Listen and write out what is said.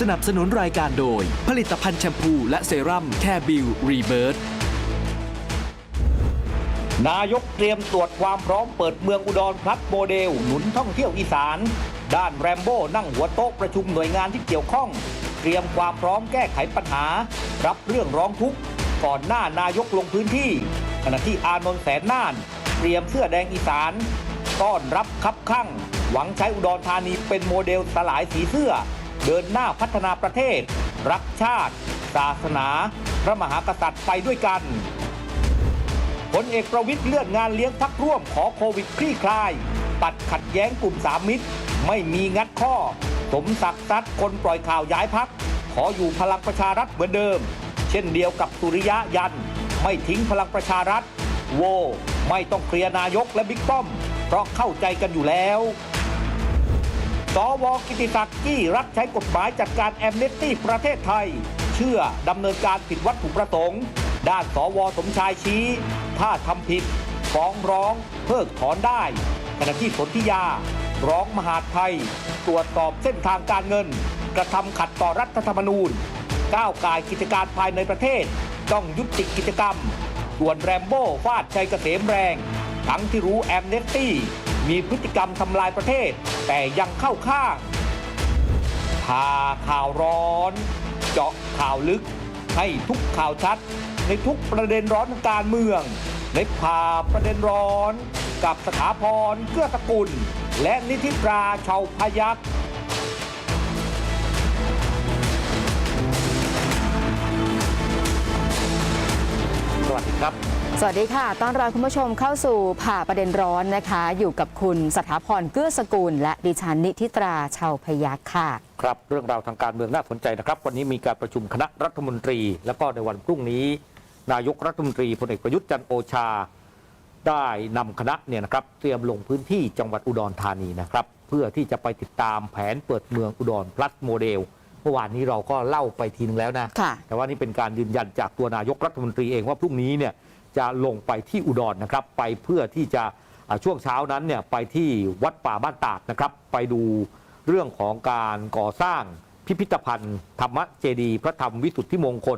สนับสนุนรายการโดย ผลิตภัณฑ์แชมพูและเซรั่มแคบิลรีเบิร์นายกเตรียมตรวจความพร้อมเปิดเมืองอุดรพลัดโมเดล หนุนท่องเที่ยวอีสาน ด้านแรมโบ้นั่งหัวโต๊ะประชุมหน่วยงานที่เกี่ยวข้อง เตรียมความพร้อมแก้ไขปัญหา รับเรื่องร้องทุกข์ ก่อนหน้านายกลงพื้นที่ ขณะที่อานนท์แสนน่าน เตรียมเสื้อแดงอีสานต้อนรับคับข้างหวังใช้อุดรธานีเป็นโมเดลสลายสีเสื้อ เดินหน้าพัฒนาประเทศ รักชาติ ศาสนา พระมหากษัตริย์ไปด้วยกันพลเอกประวิตยเลื่อนงานเลี้ยงพักร่วมขอโควิดคลี่คลาย ตัดขัดแย้งกลุ่มสามมิตร ไม่มีงัดข้อ สมศักดิ์ซัดคนปล่อยข่าวย้ายพัก ขออยู่พลังประชารัฐเหมือนเดิม เช่นเดียวกับสุริยะยัน ไม่ทิ้งพลังประชารัฐ โว ไม่ต้องเคลียร์นายกและบิ๊กป้อม เพราะเข้าใจกันอยู่แล้ว วกิติศักดิ์จี้รักใช้กฎหมายจัดการแอมเนสตี้ประเทศไทย เชื่อดำเนินการผิดวัตถุประสงค์ ด้านสวสมชายชี้ ถ้าทำผิด ฟ้องร้องเพิกถอนได้ขณะที่สนธิยา ร้องมหาดไทย ตรวจสอบเส้นทางการเงิน กระทำขัดต่อรัฐธรรมนูญ ก้าวกายกิจการภายในประเทศ ต้องยุติกิจกรรมส่วนแรมโบ้ฟาดชัยเกษมแรง ทั้งที่รู้แอมเนสตี้ มีพฤติกรรมทำลายประเทศ แต่ยังเข้าข้างพาข่าวร้อน เจาะข่าวลึก ให้ทุกข่าวชัด ในทุกประเด็นร้อนทางการเมือง ในพาประเด็นร้อน กับสถาพรเกื้อตะกุล และนิธิราชาวพยักษ์ ครับ สวัสดีค่ะ ต้อนรับคุณผู้ชมเข้าสู่ผ่าประเด็นร้อนนะคะ อยู่กับคุณสถาพรเกื้อสกุล และดิฉันนิธิตราชาวพยัคฆ์ค่ะ ครับ เรื่องราวทางการเมืองน่าสนใจนะครับ วันนี้มีการประชุมคณะรัฐมนตรี แล้วก็ในวันพรุ่งนี้ นายกรัฐมนตรีพลเอกประยุทธ์จันทร์โอชา ได้นำคณะเนี่ยนะครับเตรียมลงพื้นที่จังหวัดอุดรธานีนะครับ เพื่อที่จะไปติดตามแผนเปิดเมืองอุดรพลัสโมเดลเมื่อวานนี้เราก็เล่าไปทีนึงแล้วนะค่ะแต่ว่านี่เป็นการยืนยันจากตัวนายกรัฐมนตรีเองว่าพรุ่งนี้เนี่ยจะลงไปที่อุดรนะครับ ไปเพื่อที่จะอ่าช่วงเช้านั้นเนี่ยไปที่วัดป่าบ้านตาดนะครับ ไปดูเรื่องของการก่อสร้างพิพิธภัณฑ์ธรรมเจดีย์พระธรรมวิสุทธิมงคล